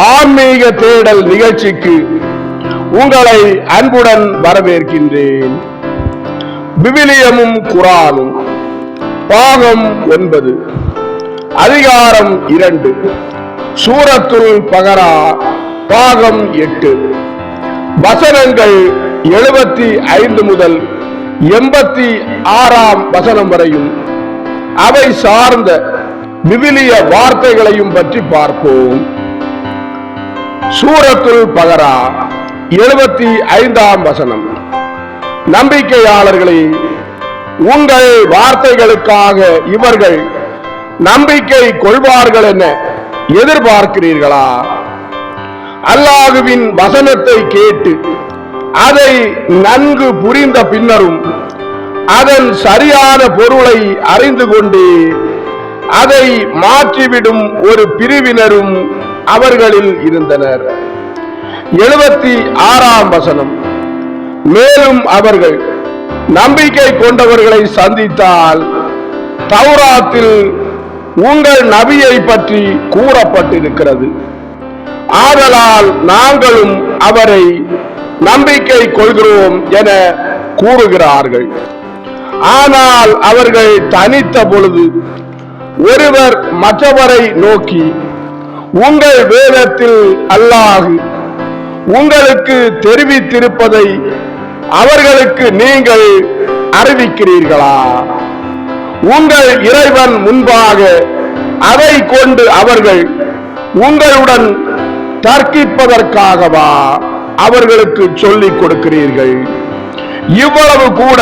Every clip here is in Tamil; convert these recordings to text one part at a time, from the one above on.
ஆன்மீக தேடல் நிகழ்ச்சிக்கு உங்களை அன்புடன் வரவேற்கின்றேன். விவிலியமும் குரானும். பாகம் ஒன்பது. அதிகாரம் இரண்டு. சூரத்துல் பகரா பாகம் எட்டு. வசனங்கள் எழுபத்தி ஐந்து முதல் எண்பத்தி ஆறாம் வசனம் வரையும் அவை சார்ந்த விவிலிய வார்த்தைகளையும் பற்றி பார்ப்போம். சூரத்துல் பகரா எழுபத்தி ஐந்தாம் வசனம். நம்பிக்கையாளர்களே உங்கள் வார்த்தைகளுக்காக இவர்கள் நம்பிக்கை கொள்வார்கள் என எதிர்பார்க்கிறீர்களா? அல்லாஹுவின் வசனத்தை கேட்டு அதை நன்கு புரிந்த பின்னரும் அதன் சரியான பொருளை அறிந்து கொண்டு அதை மாற்றிவிடும் ஒரு பிரிவினரும் அவர்களில் இருந்தனர். எழுபத்தி ஆறாம் வசனம். மேலும் அவர்கள் நம்பிக்கை கொண்டவர்களை சந்தித்தால் தௌராத்தில் உங்கள் நபியை பற்றி கூறப்பட்டிருக்கிறது. ஆதலால் நாங்களும் அவரை நம்பிக்கை கொள்கிறோம் என கூறுகிறார்கள். ஆனால் அவர்கள் தனித்த பொழுது ஒருவர் மற்றவரை நோக்கி உங்கள் வேதத்தில் அல்லாஹ் உங்களுக்கு தெரிவித்திருப்பதை அவர்களுக்கு நீங்கள் அறிவிக்கிறீர்களா? உங்கள் இறைவன் முன்பாக அதை கொண்டு அவர்கள் உங்களுடன் தர்க்கிப்பதற்காகவா அவர்களுக்கு சொல்லிக் கொடுக்கிறீர்கள்? இவ்வளவு கூட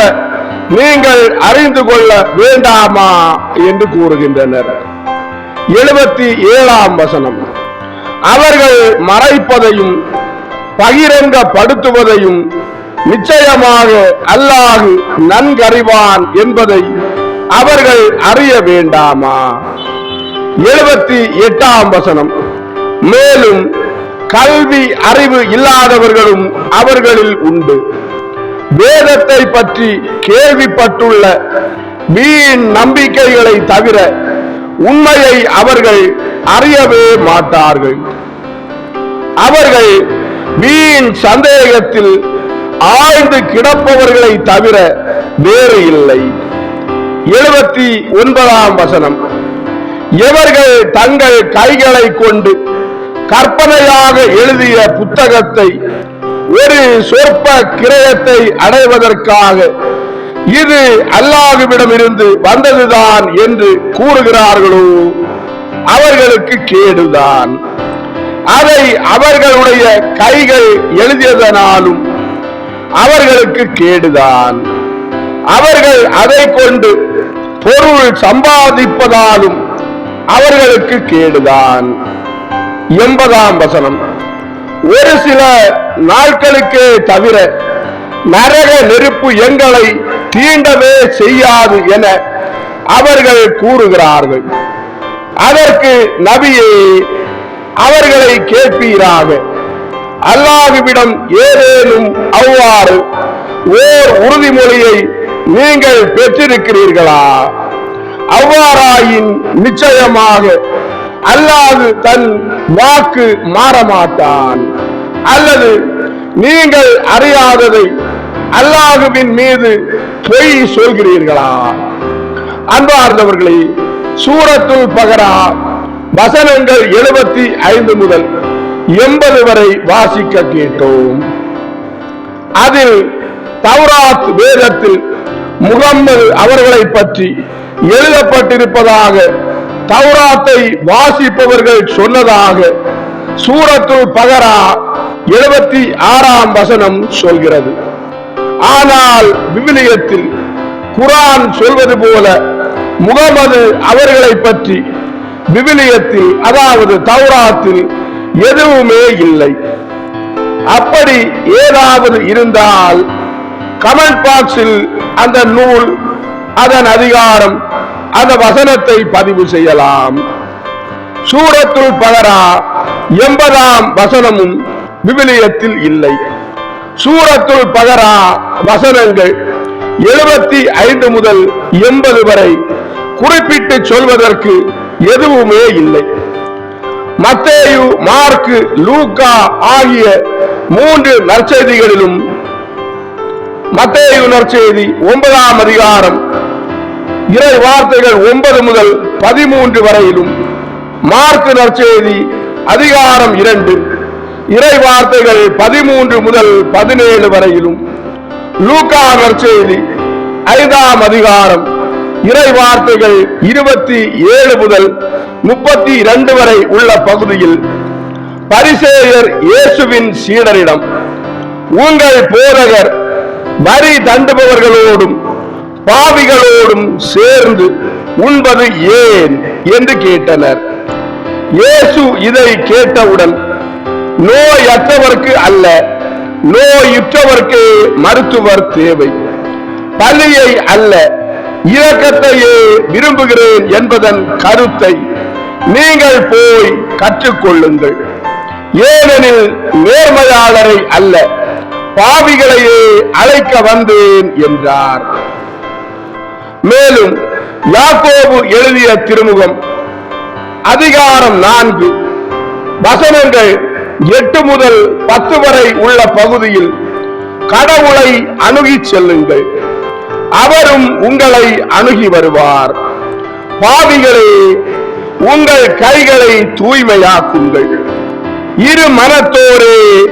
நீங்கள் அறிந்து கொள்ள வேண்டாமா என்று கூறுகின்றனர். எழுபத்தி ஏழாம் வசனம். அவர்கள் மறைப்பதையும் பகிரங்கப்படுத்துவதையும் நிச்சயமாக அல்லாஹு நன்கறிவான் என்பதை அவர்கள் அறிய வேண்டாமா? எழுபத்தி எட்டாம் வசனம். மேலும் கல்வி அறிவு இல்லாதவர்களும் அவர்களில் உண்டு. வேதத்தை பற்றி கேள்விப்பட்டுள்ள வீண் நம்பிக்கைகளை தவிர உண்மையை அவர்கள் அறியவே மாட்டார்கள். அவர்கள் வீண் சந்தேகத்தில் ஆழ்ந்து கிடப்பவர்களை தவிர வேறு இல்லை. எழுபத்தி ஒன்பதாம் வசனம். இவர்கள் தங்கள் கைகளை கொண்டு கற்பனையாக எழுதிய புத்தகத்தை ஒரு சொற்ப கிரயத்தை அடைவதற்காக இது அல்லாஹுவிடம் இருந்து வந்ததுதான் என்று கூறுகிறார்களோ அவர்களுக்கு கேடுதான். அதை அவர்களுடைய கைகள் எழுதியதனாலும் அவர்களுக்கு கேடுதான். அவர்கள் அதை கொண்டு பொருள் சம்பாதிப்பதாலும் அவர்களுக்கு கேடுதான். எண்பதாம் வசனம். ஒரு சில நாட்களுக்கே தவிர நரக நெருப்பு எங்களை தீண்டவே செய்யாது என அவர்கள் கூறுகிறார்கள். அதற்கு நபியை அவர்களை கேட்பீராக. அல்லாஹுவிடம் ஏதேனும் அவ்வாறு ஓர் உறுதிமொழியை நீங்கள் பெற்றிருக்கிறீர்களா? அவ்வாறாயின் நிச்சயமாக அல்லாது தன் வாக்கு மாறமாட்டான். அல்லது நீங்கள் அறியாததை அல்லாஹுவின் மீது பொய் சொல்கிறீர்களா? அன்பார்ந்தவர்களை சூரத்துல் பகரா வசனங்கள் எழுபத்தி ஐந்து முதல் எண்பது வரை வாசிக்க கேட்டோம். அதில் தௌராத் வேதத்தில் முகம்மது அவர்களை பற்றி எழுதப்பட்டிருப்பதாக தௌராத்தை வாசிப்பவர்கள் சொன்னதாக சூரத்துல் பகரா எழுபத்தி ஆறாம் வசனம் சொல்கிறது. ஆனால் விவிலியத்தில் குரான் சொல்வது போல முகமது அவர்களை பற்றி விவிலியத்தில் அதாவது தௌராத்தில் எதுவுமே இல்லை. அப்படி ஏதாவது இருந்தால் கமெண்ட் பாக்ஸில் அந்த நூல் அதன் அதிகாரம் அந்த வசனத்தை பதிவு செய்யலாம். சூரத்துள் பகரா எண்பதாம் வசனமும் விவிலியத்தில் இல்லை. சூரத்துள் பகரா வசனங்கள் எழுபத்தி ஐந்து முதல் எண்பது வரை குறிப்பிட்டு சொல்வதற்கு எதுவுமே இல்லை. மத்தேயு மார்க்கு லூக்கா ஆகிய மூன்று நற்செய்திகளிலும் மத்தேயு நற்செய்தி ஒன்பதாம் அதிகாரம் இறை வார்த்தைகள் ஒன்பது முதல் பதிமூன்று வரையிலும் மார்க்கு நற்செய்தி அதிகாரம் இரண்டு. இறை வார்த்தைகள் பதிமூன்று முதல் பதினேழு வரையிலும் லூக்கா நற்செய்தி ஐந்தாம் அதிகாரம். இறை வார்த்தைகள் இருபத்தி ஏழு முதல் முப்பத்தி இரண்டு வரை உள்ள பகுதியில் பரிசேயர் இயேசுவின் சீடரிடம் உங்கள் போதகர் வரி தண்டுபவர்களோடும் பாவிகளோடும் சேர்ந்து உண்பது ஏன்? என்று கேட்டனர். இயேசு இதை கேட்டவுடன் நோயற்றவர்க்கு அல்ல. நோயுற்றவருக்கு மருத்துவர் தேவை. பலியை அல்ல. இயக்கத்தையே விரும்புகிறேன் என்பதன் கருத்தை நீங்கள் போய் கற்றுக்கொள்ளுங்கள். ஏனெனில் நேர்மையாளரை அல்ல பாவிகளையே அழைக்க வந்தேன் என்றார். மேலும் யாக்கோபு எழுதிய திருமுகம் அதிகாரம் நான்கு வசனங்கள் எட்டு முதல் பத்து வரை உள்ள பகுதியில் கடவுளை அணுகிச் செல்லுங்கள். அவரும் உங்களை அணுகி வருவார். பாவிகளே உங்கள் கைகளை தூய்மையாக்குங்கள். இரு மனத்தோரே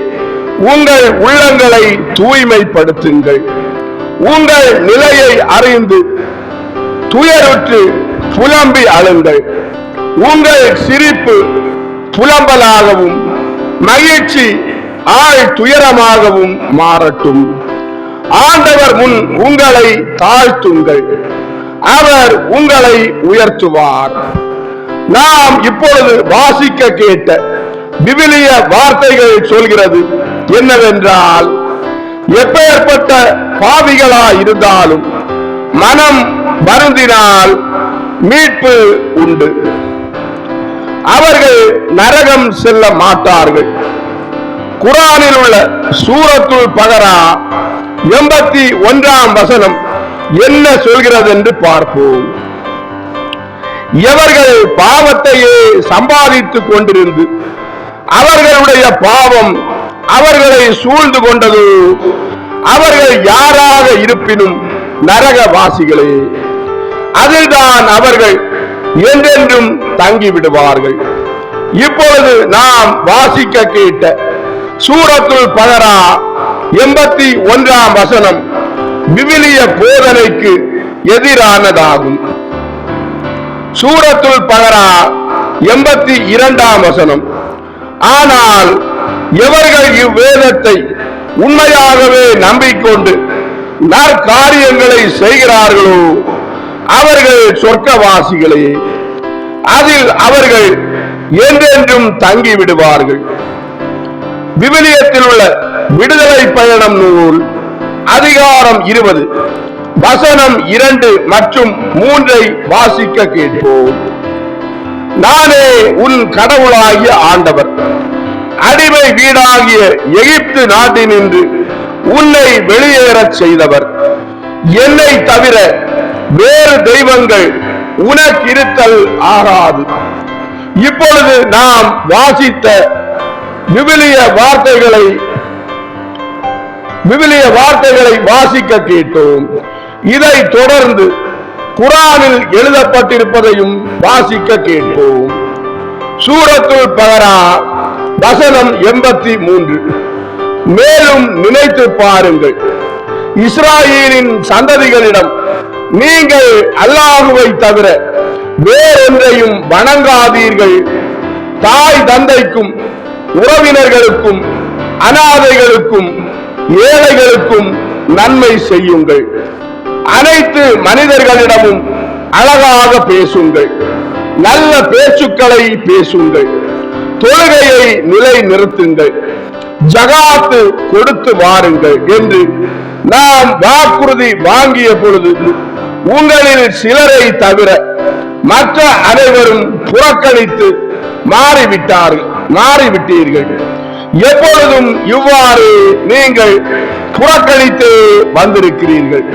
உங்கள் உள்ளங்களை தூய்மைப்படுத்துங்கள். உங்கள் நிலையை அறிந்து துயருற்று புலம்பி அழுங்கள். உங்கள் சிரிப்பு புலம்பலாகவும் மகிழ்ச்சி ஆள் துயரமாகவும் மாறட்டும். ஆண்டவர் முன் உங்களை தாழ்த்துங்கள். அவர் உங்களை உயர்த்துவார். நாம் இப்பொழுது வாசிக்க கேட்ட விவிலிய வார்த்தைகள் சொல்கிறது என்னவென்றால் எப்பேற்பட்ட பாவிகளா இருந்தாலும் மனம் வருந்தினால் மீட்பு உண்டு. அவர்கள் நரகம் செல்ல மாட்டார்கள். குரானில் உள்ள சூரத்துள் பகரா எண்பத்தி ஒன்றாம் வசனம் என்ன சொல்கிறது என்று பார்ப்போம். எவர்கள் பாவத்தையே சம்பாதித்துக் கொண்டிருந்து அவர்களுடைய பாவம் அவர்களை சூழ்ந்து கொண்டது அவர்கள் யாராக இருப்பினும் நரகவாசிகளே அதில்தான் அவர்கள் என்றென்றும் தங்கிவிடுவார்கள் இப்பொழுது நாம் வாசிக்க கேட்ட சூரத்துள் பகரா எண்பத்தி ஒன்றாம் வசனம் விவிலிய போதனைக்கு எதிரானதாகும். சூரத்துள் பகரா எண்பத்தி இரண்டாம் வசனம் ஆனால் எவர்கள் இவ்வேதத்தை உண்மையாகவே நம்பிக்கொண்டு நற்காரியங்களை செய்கிறார்களோ அவர்கள் சொர்க்கவாசிகளே அதில் அவர்கள் என்றென்றும் தங்கி விடுவார்கள் விவிலியத்தில் உள்ள விடுதலை பயணம் நூல் அதிகாரம் இருபது வசனம் இரண்டு மற்றும் மூன்றை வாசிக்க கேட்போம். நானே உன் கடவுளாகிய ஆண்டவர். அடிமை வீடாகிய எகிப்து நாட்டினின்று உன்னை வெளியேறச் செய்தவர். என்னை தவிர வேறு தெய்வங்கள் உனக்கிருத்தல் ஆகாது. இப்பொழுது நாம் வாசித்த விவிலிய வார்த்தைகளை விவிலிய வார்த்தைகளை வாசிக்க கேட்டோம். இதை தொடர்ந்து குரானில் எழுதப்பட்டிருப்பதையும் வாசிக்க கேட்போம் சூரத்துள் பகரா வசனம் எண்பத்தி மூன்று மேலும் நினைத்து பாருங்கள். இஸ்ராயேலின் சந்ததிகளிடம் நீங்கள் அல்லாஹுவை தவிர வேறொன்றையும் வணங்காதீர்கள். தாய் தந்தைக்கும் உறவினர்களுக்கும் அனாதைகளுக்கும் ஏழைகளுக்கும் நன்மை செய்யுங்கள். அனைத்து மனிதர்களிடமும் அழகாக பேசுங்கள். நல்ல பேச்சுக்களை பேசுங்கள். தொழுகையை நிலை நிறுத்துங்கள் ஜகாத்து கொடுத்து வாருங்கள் என்று நாம் வாக்குறுதி வாங்கிய பொழுது உங்களில் சிலரை தவிர மற்ற அனைவரும் புறக்கணித்து மாறிவிட்டார்கள் மாறிவிட்டீர்கள். எப்பொழுதும் இவ்வாறு நீங்கள் புறக்கணித்து வந்திருக்கிறீர்கள்.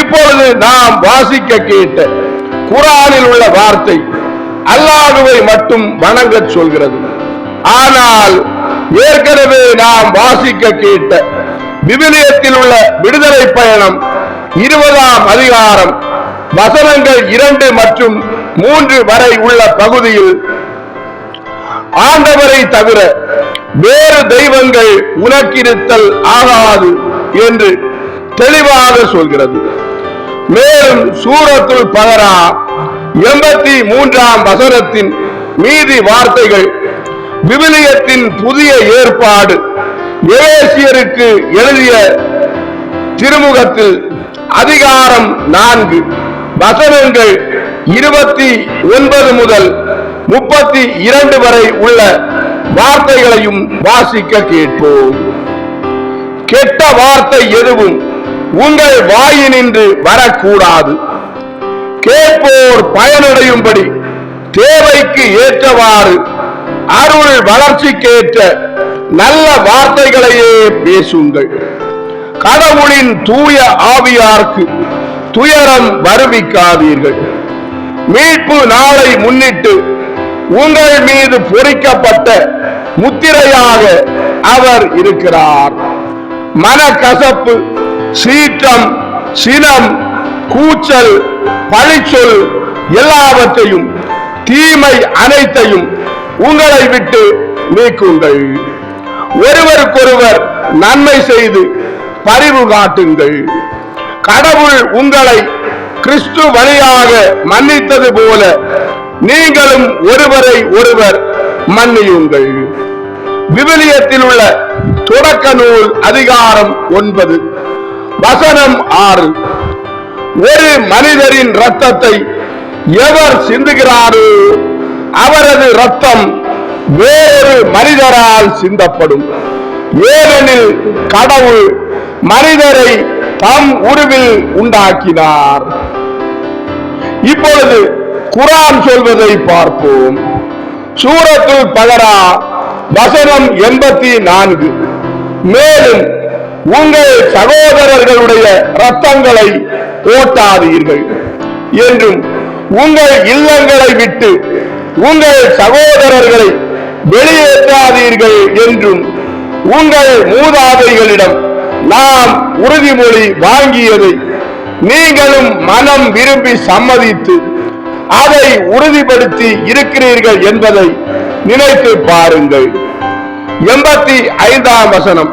இப்பொழுது நாம் வாசிக்க கேட்ட குரானில் உள்ள வார்த்தை அல்லாஹுவை மட்டும் வணங்கச் சொல்கிறது. ஆனால் ஏற்கனவே நாம் வாசிக்க கேட்ட விவிலியத்தில் உள்ள விடுதலை பயணம் இருபதாம் அதிகாரம். வசனங்கள் இரண்டு மற்றும் மூன்று வரை உள்ள பகுதியில் ஆண்டவரை தவிர வேறு தெய்வங்கள் உனக்கிருத்தல் ஆகாது என்று தெளிவாக சொல்கிறது. மேலும் சூரத்துள் பகரா எண்பத்தி மூன்றாம் வசனத்தின் மீதி வார்த்தைகள் விவிலியத்தின் புதிய ஏற்பாடு எரேசியருக்கு எழுதிய திருமுகத்தில் அதிகாரம் நான்கு. வசனங்கள் இருபத்தி ஒன்பது முதல் முப்பத்தி இரண்டு வரை உள்ள வார்த்தைகளையும் வாசிக்க கேட்போம். கெட்ட வார்த்தை எதுவும் உங்கள் வாயினின்று வரக்கூடாது. கேட்போர் பயனடையும்படி தேவைக்கு ஏற்றவாறு அருள் வளர்ச்சிக்கேற்ற நல்ல வார்த்தைகளையே பேசுங்கள். கடவுளின் தூய ஆவியார்க்கு துயரம் வருவிக்காதீர்கள். மீட்பு நாளை முன்னிட்டு உங்கள் மீது பொறிக்கப்பட்ட முத்திரையாக அவர் இருக்கிறார். மனக்கசப்பு சீற்றம் சினம் கூச்சல் பழிச்சொல் எல்லாவற்றையும் தீமை அனைத்தையும் உங்களை விட்டு நீக்குங்கள். ஒருவருக்கொருவர் நன்மை செய்து பரிவு காட்டுங்கள். கடவுள் உங்களை கிறிஸ்து வழியாக மன்னித்தது போல நீங்களும் ஒருவரை ஒருவர் மன்னியுங்கள். விவிலியத்தில் உள்ள தொடக்க நூல் அதிகாரம் ஒன்பது வசனம் ஆறு. ஒரு மனிதரின் ரத்தத்தை எவர் சிந்துகிறாரோ அவரது ரத்தம் வேறொரு மனிதரால் சிந்தப்படும். ஏனெனில் கடவுள் மனிதரை தம் உருவில் உண்டாக்கினார். இப்பொழுது குரான் சொல்வதை பார்ப்போம். சூரத்துல் பகரா வசனம் எண்பத்தி நான்கு மேலும் உங்கள் சகோதரர்களுடைய ரத்தங்களை ஓட்டாதீர்கள் என்றும் உங்கள் இல்லங்களை விட்டு உங்கள் சகோதரர்களை வெளியேற்றாதீர்கள் என்றும் உங்கள் மூதாதைகளிடம் நாம் உறுதிமொழி வாங்கியதை நீங்களும் மனம் விரும்பி சம்மதித்து அதை உறுதிப்படுத்தி இருக்கிறீர்கள் என்பதை நினைத்து பாருங்கள். எண்பத்தி ஐந்தாம் வசனம்.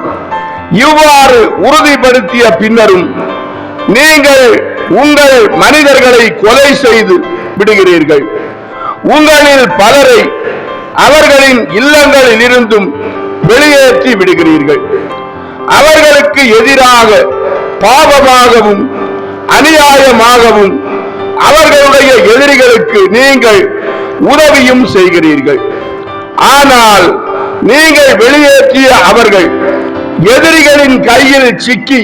இவ்வாறு உறுதிப்படுத்திய பின்னரும் நீங்கள் உங்கள் மனிதர்களை கொலை செய்து விடுகிறீர்கள். உங்களில் பலரை அவர்களின் இல்லங்களில் இருந்தும் வெளியேற்றி விடுகிறீர்கள். அவர்களுக்கு எதிராக பாவமாகவும் அநியாயமாகவும் அவர்களுடைய எதிரிகளுக்கு நீங்கள் உதவியும் செய்கிறீர்கள். ஆனால் நீங்கள் வெளியேற்றிய அவர்கள் எதிரிகளின் கையில் சிக்கி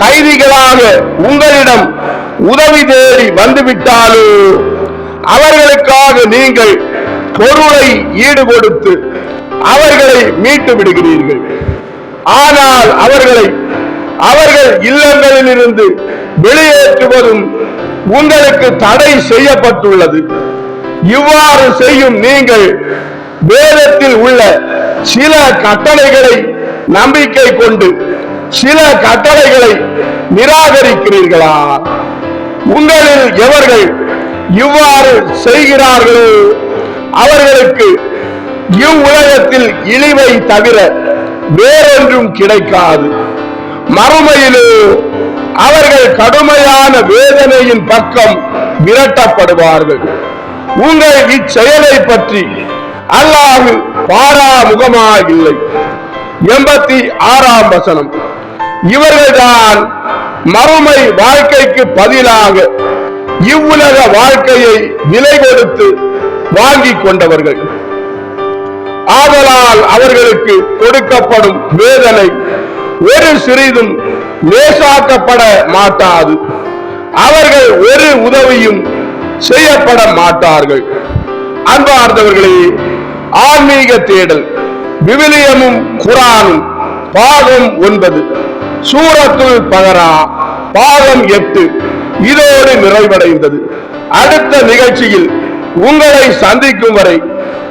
கைதிகளாக உங்களிடம் உதவி தேடி வந்துவிட்டாலோ அவர்களுக்காக நீங்கள் பொருளை ஈடுபடுத்து அவர்களை மீட்டு விடுகிறீர்கள். ஆனால் அவர்களை அவர்கள் இல்லங்களிலிருந்து வெளியேற்றுவதும் உங்களுக்கு தடை செய்யப்பட்டுள்ளது. இவ்வாறு செய்யும் நீங்கள் வேதத்தில் உள்ள சில கட்டளைகளை நம்பிக்கை கொண்டு சில கட்டளைகளை நிராகரிக்கிறீர்களா? உங்களில் எவர்கள் இவ்வாறு செய்கிறார்களோ அவர்களுக்கு இவ்வுலகத்தில் இழிவை தவிர வேறொன்றும் கிடைக்காது. மறுமையிலோ அவர்கள் கடுமையான வேதனையின் பக்கம் விரட்டப்படுவார்கள். உங்கள் இச்செயலை பற்றி அல்லாஹு பாராமுகமாயில்லை. எண்பத்தி ஆறாம் வசனம். இவர்கள்தான் மறுமை வாழ்க்கைக்கு பதிலாக இவ்வுலக வாழ்க்கையை விலை கொடுத்து வாங்கிக் கொண்டவர்கள். ஆதலால் அவர்களுக்கு கொடுக்கப்படும் வேதனை ஒரு சிறிதும் லேசாக்கப்பட மாட்டாது. அவர்கள் ஒரு உதவியும் செய்யப்பட மாட்டார்கள். அன்பார்ந்தவர்களே ஆன்மீக தேடல் விவிலியமும் குரானும் பாகம் ஒன்பது சூரத்துள் பகரா பாகம் எட்டு இதோடு நிறைவடைந்தது. அடுத்த நிகழ்ச்சியில் உங்களை சந்திக்கும் வரை